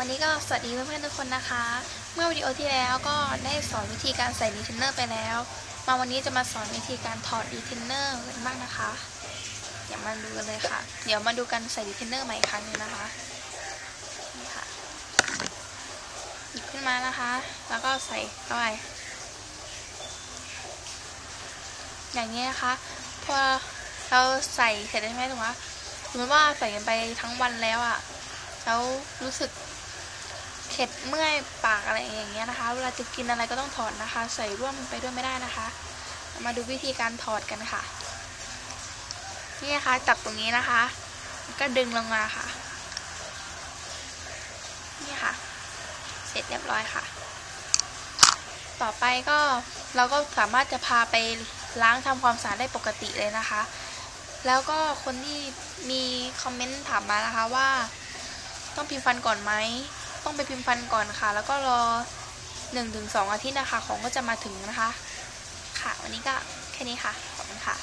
วันนี้ก็สวัสดีเพื่อนๆทุกคนนะคะ เมื่อวิดีโอที่แล้วก็ได้สอนวิธีการใส่รีเทนเนอร์ไปแล้ว มาวันนี้จะมาสอนวิธีการถอดรีเทนเนอร์กันบ้างนะคะเดี๋ยวมาดูกันเลยค่ะ เดี๋ยวมาดูกันใส่รีเทนเนอร์ใหม่ครั้งนึงนะคะนี่ค่ะหยิบขึ้นมานะคะ แล้วก็ใส่เข้าไปอย่างนี้นะคะพอเราใส่เสร็จแล้วใช่ไหมถูกไหมสมมติว่าใส่กันไปทั้งวันแล้วอะแล้วรู้สึก เข็ดเมื่อยปากอะไรอย่างเงี้ยนะคะ เวลาจะกินอะไรก็ต้องถอดนะคะ ใส่ร่วมไปด้วยไม่ได้นะคะามาดูวิธีการถอดกันค่ะ นี่นะคะจับตรงนี้นะคะ ก็ดึงลงมาค่ะ นี่ค่ะ เสร็จเรียบร้อยค่ะ ต่อไปก็เราก็สามารถจะพาไปล้างทำความสะอาดได้ปกติเลยนะคะ แล้วก็คนที่มีคอมเมนต์ถามมานะคะว่า ต้องพิมพ์ฟันก่อนไหม ต้องไปพิมพ์ฟันก่อนค่ะ แล้วก็รอ1นถึงสอาทิตย์นะคะ ของก็จะมาถึงนะคะ ค่ะ วันนี้ก็แค่นี้ค่ะ ขอบคุณค่ะ